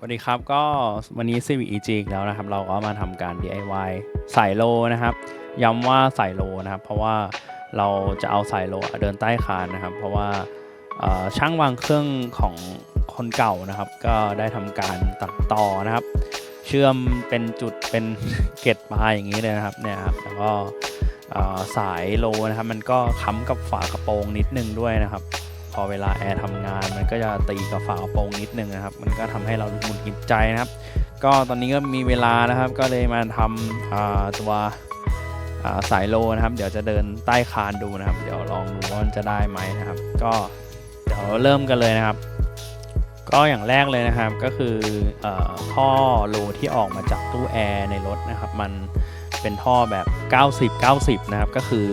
สวัสดีครับก็วันนี้ Civic EG อีกแล้วนะครับ เราก็มาทำการ DIY สายโลนะครับ ย้ำว่าสายโลนะครับ เพราะว่าเราจะเอาสายโลเดินใต้คานนะครับ เพราะว่าช่างวางเครื่องของคนเก่านะครับ ก็ได้ทำการตัดต่อนะครับ เชื่อมเป็นจุดเป็นเกล็ดปลายอย่างนี้เลยนะครับเนี่ยครับแล้วก็สายโลนะครับ มันก็ค้ำกับฝากระโปรงนิดนึงด้วยนะครับ อเวลาแอร์ทำงาน มันก็จะตีกับฝาโปรงนิดนึงนะครับ มันก็ทำให้เราหงุดหงิดใจนะครับ ก็ตอนนี้ก็มีเวลานะครับก็เลยมาทำตัวสายโลนะครับ เดี๋ยวจะเดินใต้คานดูนะครับ เดี๋ยวลองดูว่าจะได้ไหมนะครับ ก็เดี๋ยวเริ่มกันเลยนะครับ ก็อย่างแรกเลยนะครับก็คือเออท่อโลที่ออกมาจากตู้แอร์ในรถนะครับ มัน เป็นท่อแบบ 90 90 นะครับ ก็คือ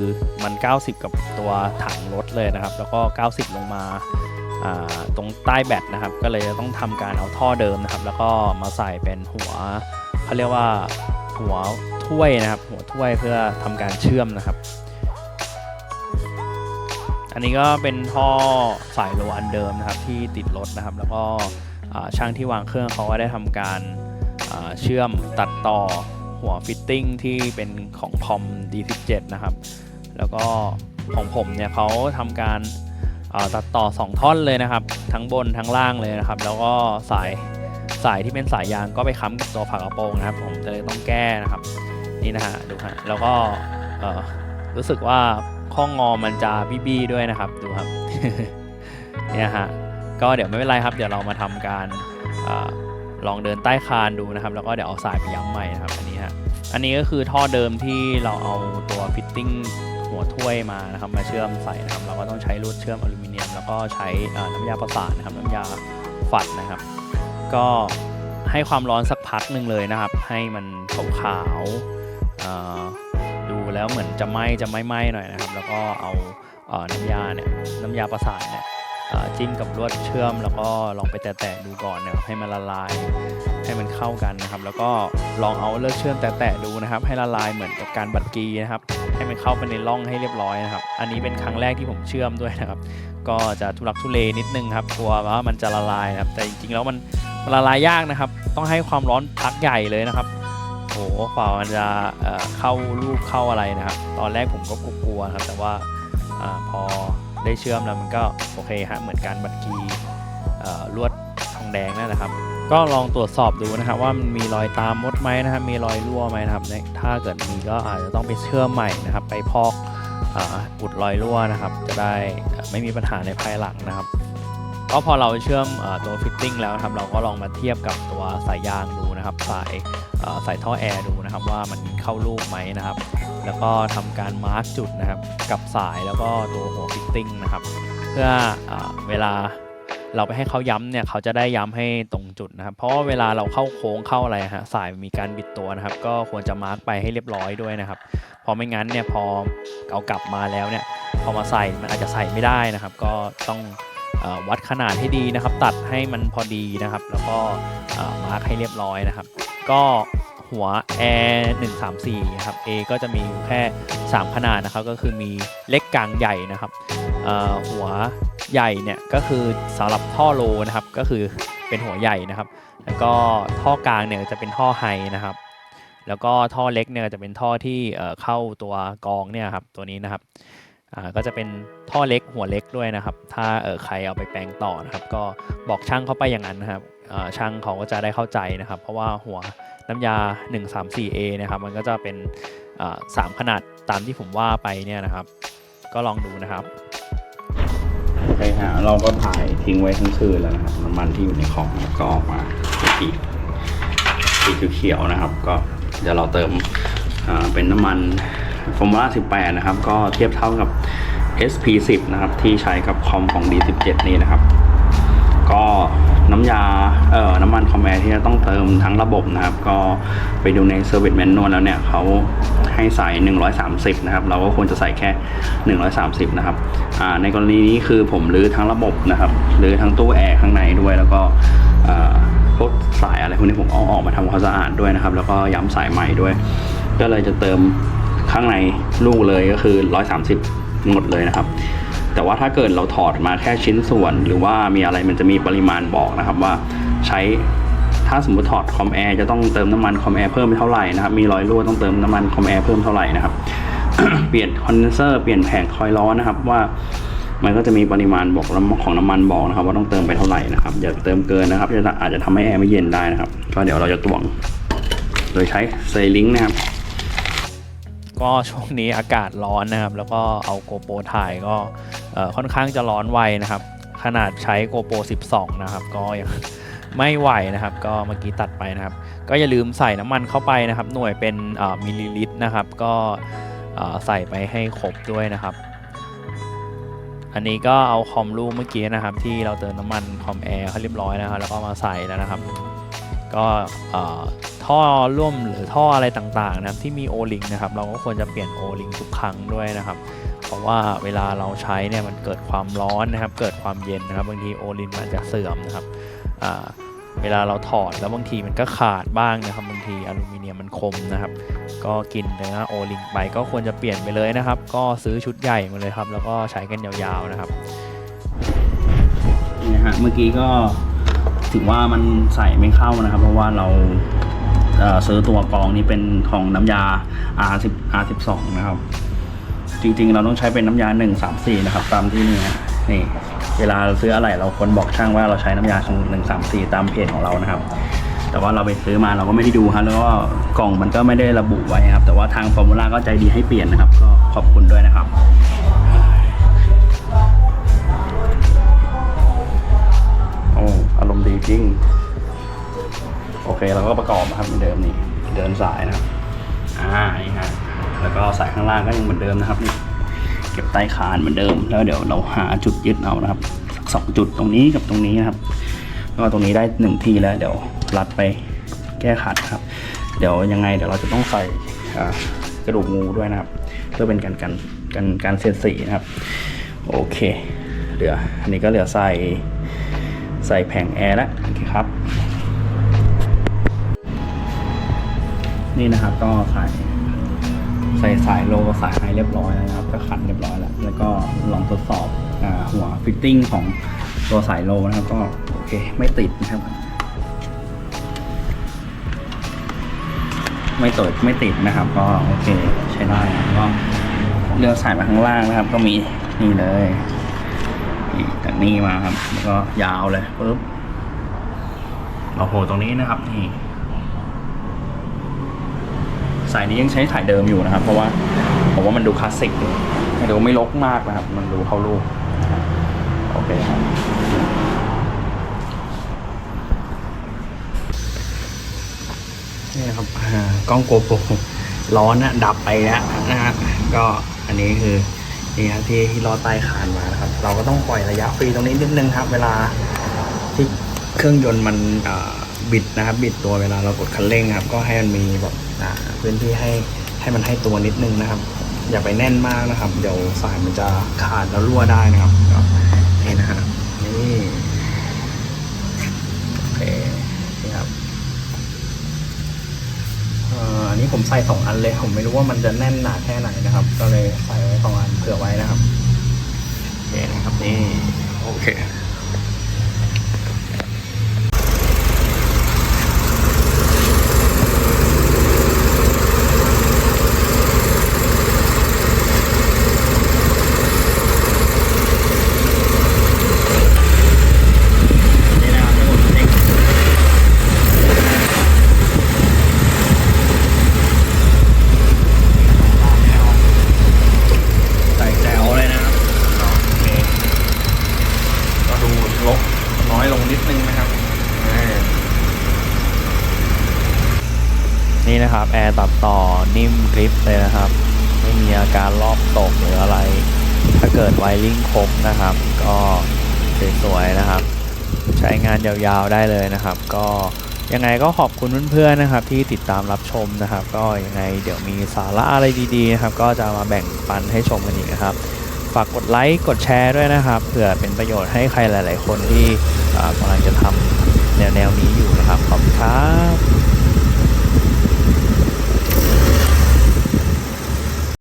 มัน 90 กับตัวถังรถเลยนะครับ แล้วก็ 90 ลงมาาตรงใต้แบตนะครับ ก็เลยต้องทำการเอาท่อเดิมนะครับ แล้วก็มาใส่เป็นหัวเขาเรียกว่าหัวถ้วยนะครับ หัวถ้วยเพื่อทำการเชื่อมนะครับ อันนี้ก็เป็นท่อสายโลอันเดิมนะครับที่ติดรถนะครับ แล้วก็ช่างที่วางเครื่องเขาก็ได้ทำการเชื่อมตัดต่อ หัวฟิตติ้งที่เป็นของพอม D17 นะครับ แล้วก็ของผมเนี่ยเขาทำการาตัดต่อ 2 ท่อนเลยนะครับ ทั้งบนทั้งล่างเลยนะครับ แล้วก็สายสายที่เป็นสายยางก็ไปค้ำกับตัวฝากระโปรงนะครับ ผมจะเลยต้องแก้นะครับ นี่นะฮะดูฮะแล้วก็รู้สึกว่าข้องงอมันจะบี้ๆด้วยนะครับดูครับเนี่ยฮะก็เดี๋ยวไม่เป็นไรครับ เดี๋ยวเรามาทำการ ลองเดินใต้คานดูนะครับ แล้วก็เดี๋ยวเอาสายไปย้ำใหม่นะครับอันนี้ฮะอันนี้ก็คือท่อเดิมที่เราเอาตัวฟิตติ้งหัวถ้วยมานะครับมาเชื่อมใส่นะครับ เราก็ต้องใช้ลวดเชื่อมอลูมิเนียม แล้วก็ใช้น้ำยาประสานนะครับน้ำยาฝัดนะครับ ก็ให้ความร้อนสักพักหนึ่งเลยนะครับ ให้มันขาวๆดูแล้วเหมือนจะไหม้จะไม่ไหม้หน่อยนะครับ แล้วก็เอาน้ำยาเนี่ยน้ำยาประสานเนี่ย จิ้มกับลวดเชื่อม แล้วก็ลองไปแตะๆดูก่อนนะครับให้มันละลายให้มันเข้ากันนะครับ แล้วก็ลองเอาเลือกเชื่อมแตะๆดูนะครับ ให้ละลายเหมือนกับการบัดกีนะครับ ให้มันเข้าไปในร่องให้เรียบร้อยนะครับ อันนี้เป็นครั้งแรกที่ผมเชื่อมด้วยนะครับ ก็จะทุลักทุเลนิดนึงครับกลัวว่ามันจะละลายครับแต่จริงๆแล้วมันละลายยากนะครับ ต้องให้ความร้อนพักใหญ่เลยนะครับโอ้โหฝ่ามันจะเข้ารูปเข้าอะไรนะครับ ตอนแรกผมก็กลัวๆครับ แต่ว่าอาพอ ได้เชื่อมแล้วมันก็โอเคฮะเหมือนการบัดกีลวดทองแดงนั่นแหละครับ ก็ลองตรวจสอบดูนะครับว่ามันมีรอยตามมดไหมนะครับมีรอยรั่วไหมนะครับเนี่ยถ้าเกิดมีก็อาจจะต้องไปเชื่อมใหม่นะครับ ไปพอกอุดรอยรั่วนะครับ จะได้ไม่มีปัญหาในภายหลังนะครับก็พอเราเชื่อมอตัวฟิตติ้งแล้วครับเราก็ลองมาเทียบกับตัวสายยางดูนะครับ สายสายท่อแอร์ดูนะครับว่ามันเข้ารูปไหมนะครับ แล้วก็ทำการมาร์กจุดนะครับกับสายแล้วก็ตัวหัวฟิตติ้งนะครับ เพื่อเอเวลาเราไปให้เขาย้ำเนี่ยเขาจะได้ย้ำให้ตรงจุดนะครับ เพราะเวลาเราเข้าโค้งเข้าอะไรฮะสายมีการบิดตัวนะครับ ก็ควรจะมาร์กไปให้เรียบร้อยด้วยนะครับพราะไม่งั้นเนี่ยพอเอากลับมาแล้วเนี่ยพอมาใส่มันอาจจะใส่ไม่ได้นะครับ ก็ต้องอวัดขนาดให้ดีนะครับ ตัดให้มันพอดีนะครับ แล้วก็มาร์คให้เรียบร้อยนะครับ ก็ หัว Air 134นะครับ A ก็จะมีอยู่แค่ 3 ขนาดนะครับ ก็คือมีเล็กกลางใหญ่นะครับหัวใหญ่เนี่ยก็คือสำหรับท่อโลนะครับ ก็คือเป็นหัวใหญ่นะครับ แล้วก็ท่อกลางเนี่ยจะเป็นท่อไฮนะครับ แล้วก็ท่อเล็กเนี่ยจะเป็นท่อที่เข้าตัวกองเนี่ยครับตัวนี้นะครับก็จะเป็นท่อเล็กหัวเล็กด้วยนะครับ ถ้าเออใครเอาไปแปลงต่อนะครับ ก็บอกช่างเข้าไปอย่างนั้นนะครับ ช่างเขาก็จะได้เข้าใจนะครับ เพราะว่าหัวน้ำยา 134A นะครับ มันก็จะเป็นอ่าสามขนาดตามที่ผมว่าไปเนี่ยนะครับ ก็ลองดูนะครับโอเคฮะเราก็ถ่ายทิ้งไว้ทั้งคืนแล้วนะครับน้ำมันที่อยู่ในของก็ออกมาสีสีเขียวๆนะครับ ก็เดี๋ยวเราเติมเป็นน้ำมันฟอร์มูล่า18 นะครับ ก็เทียบเท่ากับ SP10 นะครับ ที่ใช้กับคอมของ D17 นี้นะครับ ก็ น้ำยาเอ่อน้ำมันคอมแอร์ที่จะต้องเติมทั้งระบบนะครับ ก็ไปดูใน Service Manual แล้วเนี่ยเขาให้ใส่ 130 นะครับ เราก็ควรจะใส่แค่ 130 นะครับอ่าในกรณีนี้คือผมรื้อทั้งระบบนะครับรื้อทั้งตู้แอร์ข้างในด้วยแล้วก็อ่าพวกสายอะไรพวกนี้ผมเอาออกมาทำความสะอาดด้วยนะครับ แล้วก็ย้ำสายใหม่ด้วย ก็เลยจะเติมข้างในลูกเลยก็คือ 130 หมดเลยนะครับ แต่ว่าถ้าเกิดเราถอดมาแค่ชิ้นส่วน หรือว่ามีอะไรมันจะมีปริมาณบอกนะครับว่าใช้ถ้าสมมติถอดคอมแอร์จะต้องเติมน้ำมันคอมแอร์เพิ่มไปเท่าไหร่นะครับมีรอยรั่วต้องเติมน้ำมันคอมแอร์เพิ่มเท่าไหร่นะครับเปลี่ยนคอนเดนเซอร์เปลี่ยนแผงคอยล์ล้อนะครับว่ามันก็จะมีปริมาณบอกของน้ำมันบอกนะครับ ว่าต้องเติมไปเท่าไหร่นะครับอย่าเติมเกินนะครับจะอาจจะทำให้แอร์ไม่เย็นได้นะครับ ก็เดี๋ยวเราจะตวง โดยใช้เซลิงนะครับ ก็ช่วงนี้อากาศร้อนนะครับ แล้วก็เอาโกโปรถ่ายก็ค่อนข้างจะร้อนไวนะครับ ขนาดใช้โกโปร12 นะครับ ก็ยังไม่ไหวนะครับ ก็เมื่อกี้ตัดไปนะครับ ก็อย่าลืมใส่น้ำมันเข้าไปนะครับ หน่วยเป็นมิลลิลิตรนะครับ ก็ใส่ไปให้ครบด้วยนะครับ อันนี้ก็เอาคอมลูกเมื่อกี้นะครับ ที่เราเติมน้ำมันคอมแอร์เขาเรียบร้อยนะครับ แล้วก็มาใส่แล้วนะครับ ก็ ท่อร่วมหรือท่ออะไรต่างๆนะครับที่มีโอลิงนะครับเราก็ควรจะเปลี่ยนโอลิงทุกครั้งด้วยนะครับ เพราะว่าเวลาเราใช้เนี่ยมันเกิดความร้อนนะครับ เกิดความเย็นนะครับบางทีโอลิงมันจะเสื่อมนะครับเวลาเราถอดแล้วบางทีมันก็ขาดบ้างนะครับบางทีอลูมิเนียมมันคมนะครับ ก็กินเนื้อโอลิงไปก็ควรจะเปลี่ยนไปเลยนะครับ ก็ซื้อชุดใหญ่มาเลยครับ แล้วก็ใช้กันยาวๆนะครับนี่นะฮะเมื่อกี้ก็ถือว่ามันใส่ไม่เข้านะครับ เพราะว่าเรา ซื้อตัวกองนี้เป็นของน้ำยา R10 R12 นะครับ จริงๆ เราต้องใช้เป็นน้ำยา 134 นะครับ ตามที่นี่นี่ เวลาเราซื้ออะไรเราควรบอกช่างว่าเราใช้น้ำยา134 ตามเพจของเรานะครับ แต่ว่าเราไปซื้อมาเราก็ไม่ได้ดูฮะแล้วก็กล่องมันก็ไม่ได้ระบุไว้ครับ แต่ว่าทางฟอร์มูล่าก็ใจดีให้เปลี่ยนนะครับ ก็ขอบคุณด้วยนะครับโอ้อารมณ์ดีจริง โอเคเราก็ประกอบนะครับเหมือนเดิมนี่เดินสายนะครับอ่านี่ฮะแล้วก็สายข้างล่างก็ยังเหมือนเดิมนะครับนี่เก็บใต้คานเหมือนเดิม แล้วเดี๋ยวเราหาจุดยึดเอานะครับสองจุดตรงนี้กับตรงนี้นะครับแล้วก็ตรงนี้ได้หนึ่งทีแล้วเดี๋ยวรัดไปแก้ขัดครับ เดี๋ยวยังไงเดี๋ยวเราจะต้องใส่กระดูกงูด้วยนะครับ เพื่อเป็นการกันกันการเสียดสีนะครับ โอเคเหลืออันนี้ก็เหลือใส่ใส่แผงแอร์แล้วโอเคครับ นี่นะครับก็ใส่ใส่สายโลกับสายไฮเรียบร้อยแล้วนะครับ ก็ขันเรียบร้อยแล้ว แล้วก็ลองทดสอบอหัวฟิตติ้งของตัวสายโลนะครับก็โอเคไม่ติดนะครับ ไม่ติดไม่ติดนะครับ ก็โอเคใช้ได้นะก็เลือกสายมาข้างล่างนะครับ ก็มีนี่เลยนี่จากนี้มาครับ แล้วก็ยาวเลยปุ๊บโอ้โหตรงนี้นะครับนี่ สายนี้ยังใช้สายเดิมอยู่นะครับ เพราะว่าผมว่ามันดูคลาสสิกดูไม่ดูไม่ลกมากนะครับ มันดูเข้ารูปโอเคครับนี่ครับอ่ากล้องโกโปรร้อนนะดับไปแล้วนะฮะก็อันนี้คือนี่ครับที่ที่ลอใต้คานมานะครับ เราก็ต้องปล่อยระยะฟรีตรงนี้นิดนึงครับ เวลาที่เครื่องยนต์มันบิดนะครับ บิดตัวเวลาเรากดคันเร่งครับ ก็ให้มันมีแบบ พื้นที่ให้ให้มันให้ตัวนิดนึงนะครับ อย่าไปแน่นมากนะครับ เดี๋ยวสายมันจะขาดแล้วรั่วได้นะครับนี่นะฮะนี่โอเคนี่ครับอันนี้ผมใส่สองอันเลย ผมไม่รู้ว่ามันจะแน่นหนาแค่ไหนนะครับ ก็เลยใส่ไว้สองอันเผื่อไว้นะครับโอเคนะครับนี่โอเคนี่นะครับทั้งหมดเอง ใส่แจวเลยนะครับก็โอเคก็ดูลกน้อยลงนิดนึงนะครับเออ นะครับ แอร์ตัดต่อนิ่มกริปเลยนะครับ ไม่มีอาการรอบตกหรืออะไร ถ้าเกิดไวริ่งครบนะครับ ก็สวยๆนะครับ ใช้งานยาวๆได้เลยนะครับ ก็ยังไงก็ขอบคุณเพื่อนๆนะครับ ที่ติดตามรับชมนะครับ ก็ยังไงเดี๋ยวมีสาระอะไรดีๆนะครับ ก็จะมาแบ่งปันให้ชมกันอีกนะครับฝากกดไลค์กดแชร์ด้วยนะครับเผื่อเป็นประโยชน์ให้ใครหลาย ๆ คนที่กำลังจะทำแนวๆนี้อยู่นะครับ ขอบคุณครับ